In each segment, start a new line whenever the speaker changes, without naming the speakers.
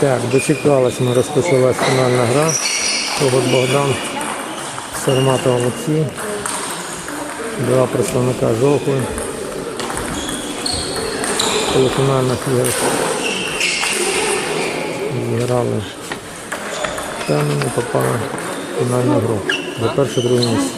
Так, дочекалась, ми розпочалась фінальна гра. Когот Богдан, Сарматов Олексій. Два представника жовтої. Полуфінальних ігор. Зіграли там і попали в фінальну гру. За перше друге місце.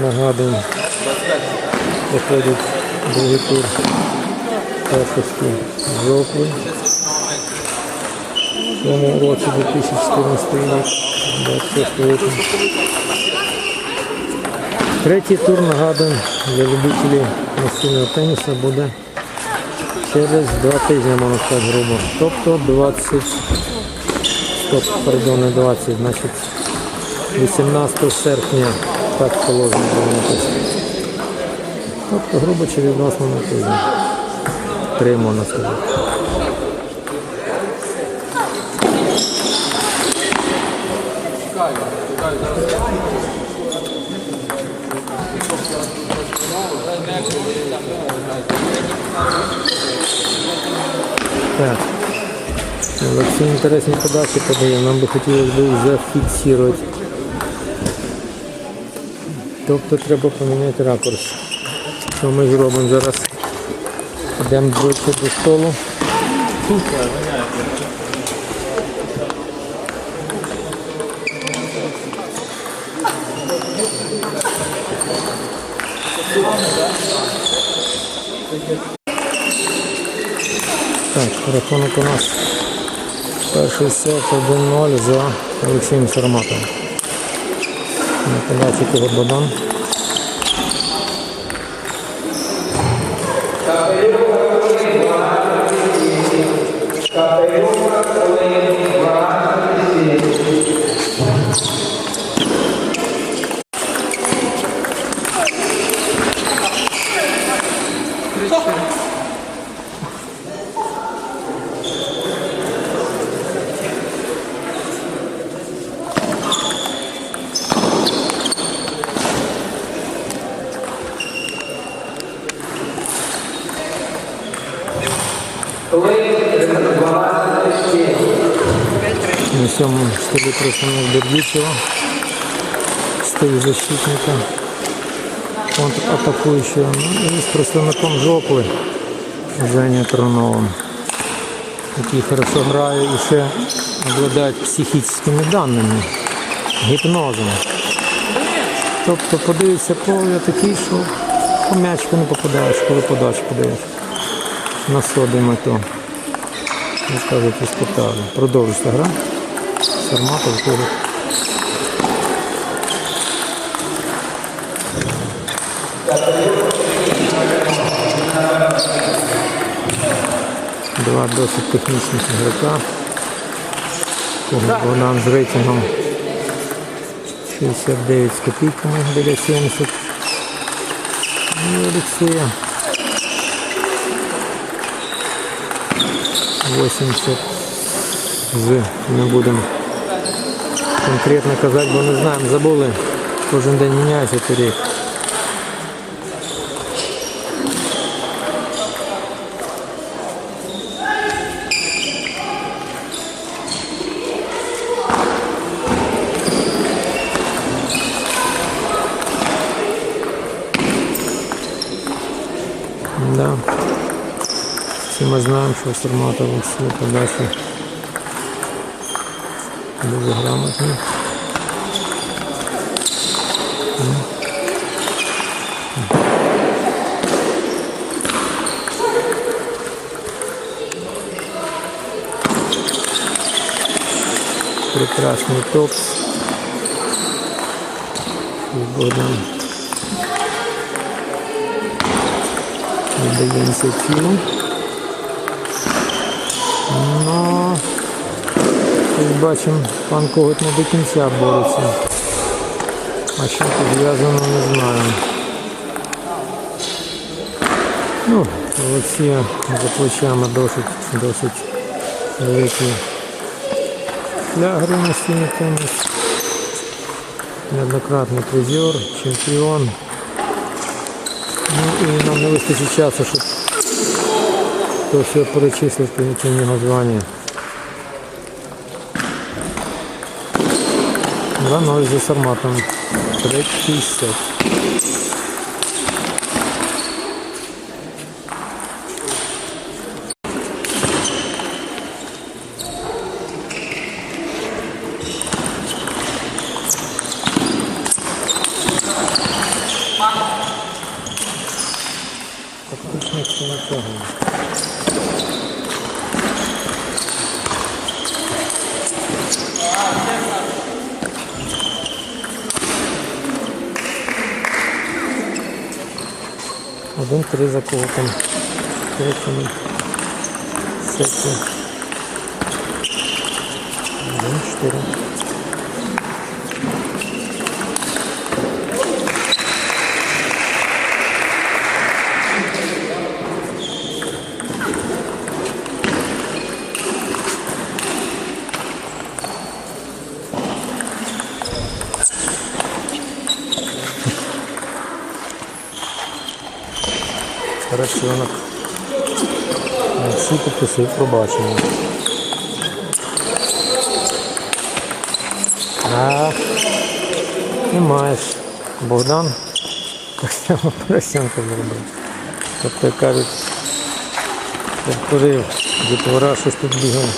Нагадую, виходить другий тур першості жовтий. В цьому році 2014 рік, 26 липня. Третій тур, нагадую, для любителів настільного тенісу буде через два тижні, можна сказати, грубо. Тобто 20, стоп, пардон, не 20, значить 18 серпня, так положено. Тобто, грубо чи відносно на тиждень. Три можна. Так. Олексій інтересні подачі подає. Нам би хотілося б зафіксувати. Тобто треба поміняти ракурс. Що ми зробимо зараз? Йдемо ближче до столу. Так, рахунок у нас перший сет 1-0 за Олексієм Сарматовим. На подачі кого Богдан. На столі представник Бердичева. Защитника. Контратакуючого. Ну, і з представником Жопли Женя Троновим. Який хорошо грає і ще обладає психічними даними, гіпнозом. Тобто подивиться поле такий, що по м'ячку не попадаєш, коли подачу подаєш. На собі мету. Не скажуть, іспитали. Продовжується гра. Сарматов виходить. Два досить технічних ігрока. Богдан з рейтингом 69 з копійками біля 70. І Олексія 80 з не будемо конкретно казати, бо не знаємо, забули. Кожен день міняється тариф. Да. Всі ми знаємо, що Сарматов всі подачі Дуже грамотні. Прекрасний топс. Богдан віддає ініціативу. Ну, як бачимо, пан Когут не до кінця бореться. А що тут зв'язано, не знаю. Ну, Олексія за плечами досить, досить великий для гри настільний теніс. Неоднократний призер, чемпіон. Ну і нам не вистачить часу, щоб то все перечислити, яке в нього звання. 2-0 за Сарматом. Третій сет. Фактично це на Один-три за колотом. Третьому. Один-чотири. Рахунок. Всі попросив пробачення. А, не маєш. Богдан так само Поросенко зробив. Тобто кажуть, повторив, дітвора щось тут бігає.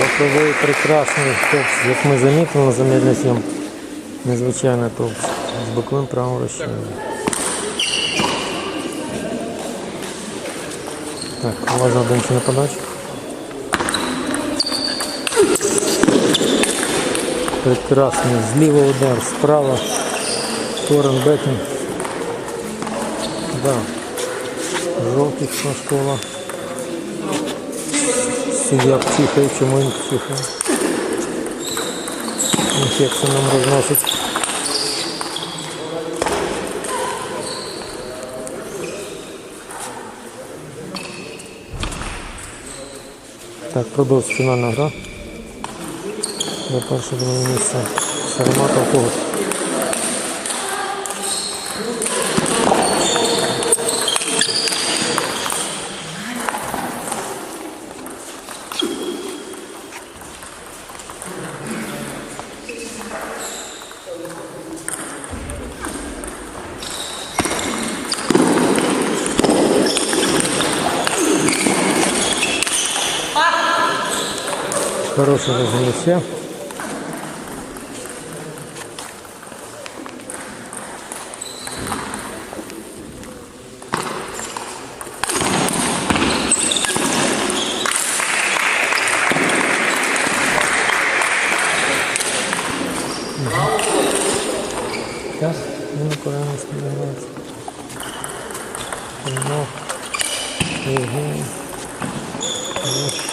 Боковий прекрасний топс, як ми замітили на замірній зйомці. Незвичайний топс з боковим правим вращенням. Так, уважно один на подачу. Прекрасний зліва удар, справа. Торрен Бекін. Да. Жовтий школа. Суддя пчихає, чому він пчихає? Інфекцію нам розносить. Так, продовж фінальна гра. До першого місця. Сарамата у когось. Хороший розгрівся. Сейчас мы аккуратно сподівається. Примок.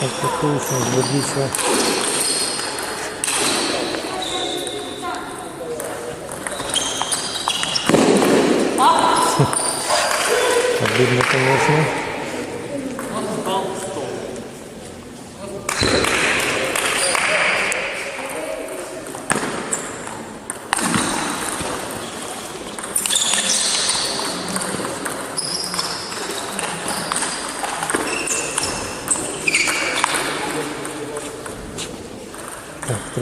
Антиполучно сгодится. Обидно, конечно.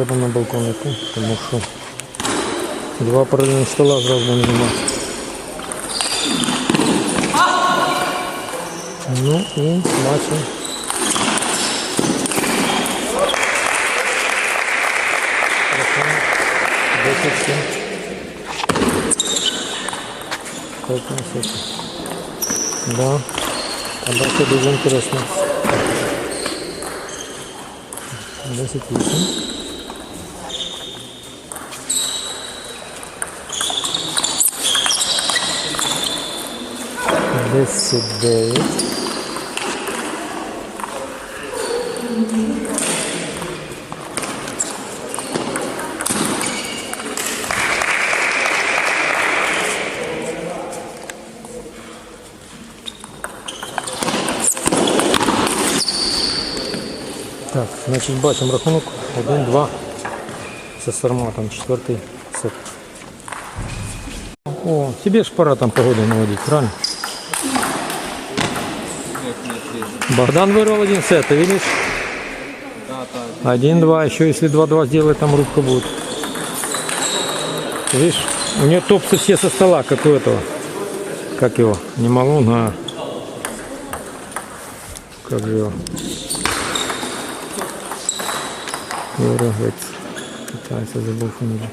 Треба на балкон йти, тому що два паралельних стола зразу не немає. Ну і бачимо. Рахунок 10-7. Третьому сеті. Да. А далі дуже інтересно. 10-8. Десять дев'ять. Так, значить бачимо рахунок 1-2 за Сарматом, четвертий сет. О, тебе ж пора там погоду наводить, правильно? Богдан вырвал один сет, ты видишь? Один-два, еще если два-два сделать, там рубка будет. Видишь, у нее топсы все со стола, как у этого. Как его? Не Малун, а... Как же его? Юра, Пытается забыл фамилию.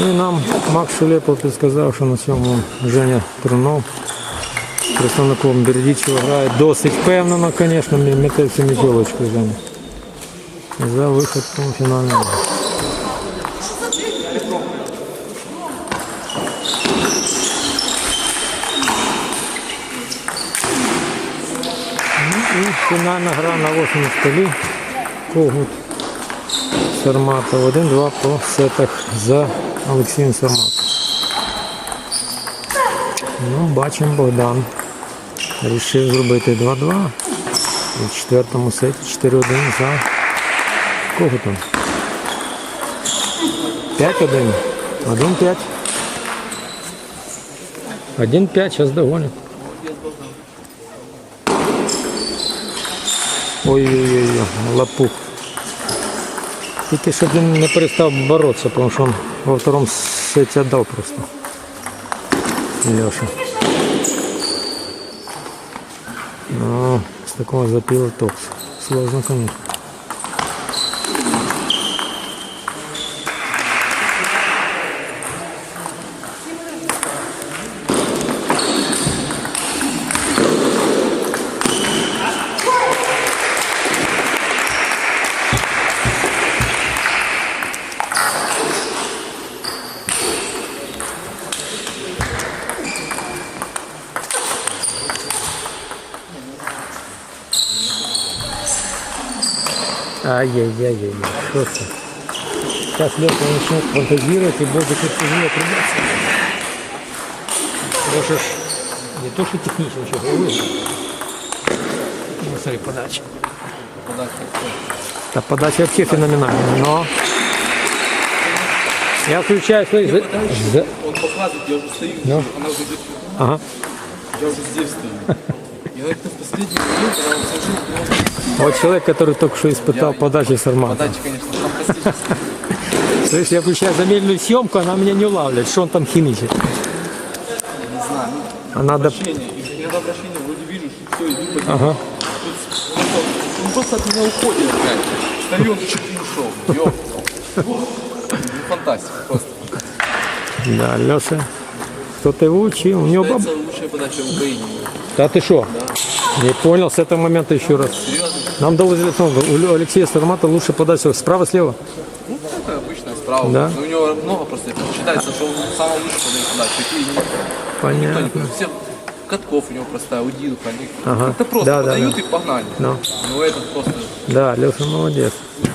Ну і нам Макс Шелепов підсказав, що на цьому Женя Трунов представником Бердічева грає досить впевнено, звісно, мететься мітьолочкою Женя. За виход у фінальний. Ну і фінальна гра на 8 столі. Когут Сарматов 1-2 по сетах за Олексієм Сарматовим. Ну, бачимо, Богдан вирішив зробити 2-2. І в четвертому сеті 4-1 за кого там? 5-1. 1-5. 1-5, зараз догонять. Ой-ой-ой, лопух. Тільки щоб він не перестав боротися, тому що він во второму сеті віддав просто. Леша. Ну, с такого запила топ. Сложно, конечно. Ай-яй-яй-яй, что это? Сейчас Леха начнет фантазировать и будет тяжело придется. Ж не то, что технично, еще головы. Ну, смотри, подача.
Подача.
Да, подача вообще феноменальная, но... Я включаю свои... за-
Он показывает, я уже стою,
Ну.
она уже идет.
Ага.
Я уже здесь стою. Последний момент, когда он совершил.
Вот человек, который только что испытал
Я-
подачу с арматом.
Подача, конечно, фантастическая.
Слышь, я включаю замедленную съемку, она меня не улавливает. Что он там химичит?
Не знаю. ну,
А надо...
Обращение. И Иногда обращение вроде вижу, что все, по
Ага.
Он просто от меня уходит. Стою, он чуть не ушел. Ёп. Ну, фантастика просто.
Да, Леша, кто-то его учил. У него баб...
Это лучшая подача в Украине.
Да ты что? Не понял с этого момента еще раз.
Серьезно?
Нам доложили, ну, у Алексея Стармата лучше подача справа-слева.
Ну, это обычная справа.
Да?
Но у него много просто. это Считается, что он самый лучший. Никто не
Понятно.
подает. Все Катков у него простая, Удилов, они
Ага.
как-то просто
Да, да,
подают
да.
и погнали.
Ну.
Ну этот просто...
Да, Леша молодец.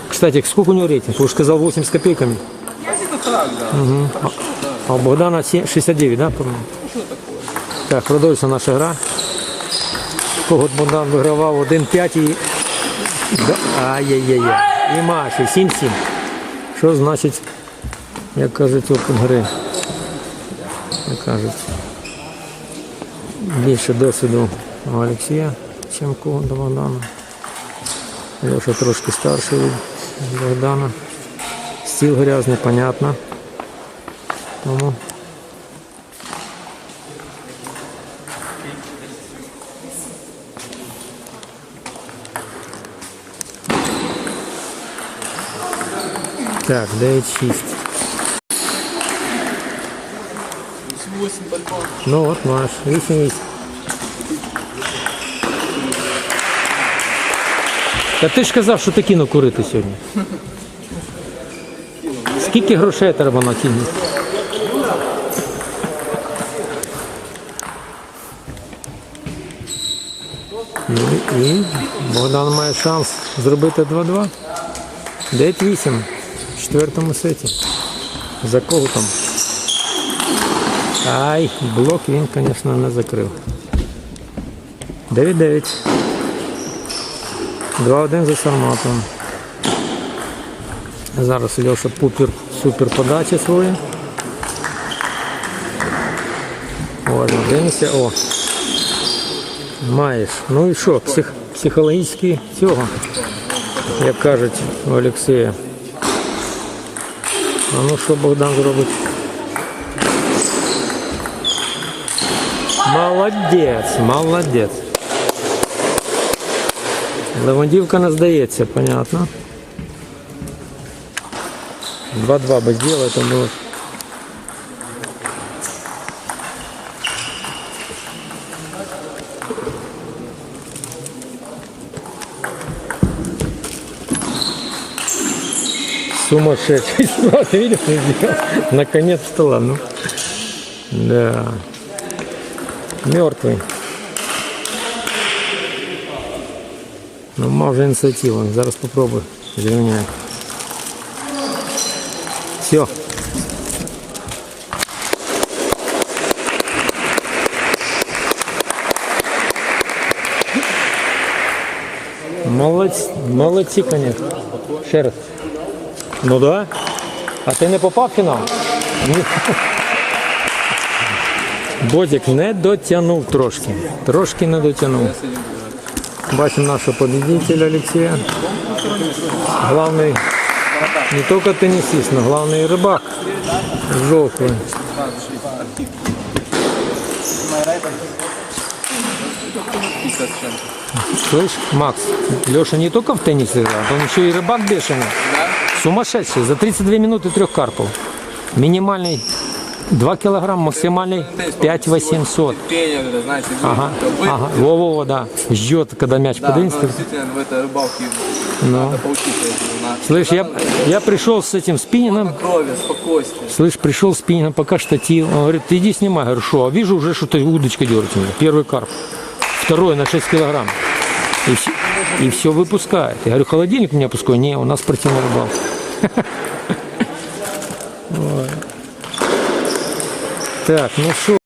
Кстати, сколько у него рейтинг? Ты уже сказал 8 с копейками.
Ну, где-то так, да.
А у Богдана 69, да,
такое?
Так, продовжується наша гра. Когот Богдан вигравав 1-5 і. Ай-яй-яй. І Маші 7-7. Що значить, як кажуть, опит гри? Як кажуть. Більше досвіду у Олексія, ніж кого до Богдана. Леша трошки старший від Богдана. Стіл грязний, понятно. Тому Так, 9-6.
8.
Ну от наш. 8-8. Та ти ж казав, що ти кинув курити сьогодні. Скільки грошей треба на кінні? Ну і Богдан має шанс зробити 2-2. 9-8 в четвертому сеті. За кого? Ай, блок він, звісно, не закрив. 9-9. 2-1 за Сарматом. Зараз Льоша пупер супер подачі свої. О, дивимося. О! Маєш. Ну і що, псих, психологічні цього, як кажуть у Олексія. А ну що Богдан зробить? Молодець, молодець. Левандівка не здається, понятно. 2-2 без діла, це було. Сумасшедший. Ты видел, что сделал? Наконец стола, ну. Да. Мертвый. Ну, мав вже ініціативу. Зараз попробую. Зрівняю. Все. Молодці, молодці, конечно. Ще раз. Ну да. А ти не попав в фінал? Ні. Бодік не дотягнув трошки. Трошки не дотягнув. Бачимо нашого победителя Олексія. Главний не тільки тенісист, но главний рибак. Жовтий.
Пятьдесят с чем-то.
Слышь, Макс, Леша не только в теннис играет, он еще и рыбак бешеный. Сумасшедший. За 32 минуты трех карпов. Минимальный 2 килограмм, максимальный 5 800.
Терпение, вот это, знаете,
Ага,
вы-
ага, во-во, да. Ждет, когда мяч
Да, но
подвинется.
действительно в этой рыбалке
Ну.
надо поучиться этому. на-
Слышь, я, я пришел с этим спиннингом,
Крови, спокойствие.
Слышь, пришел спиннингом, пока штатив. Он говорит, ты иди снимай. Говорю, что? А вижу уже, что-то удочка дергает меня. Первый карп. Второй на 6 килограмм. И, все, и все выпускает. Я говорю, холодильник у меня пускай. Не, у нас спортивный рыбалка. Так, ну что?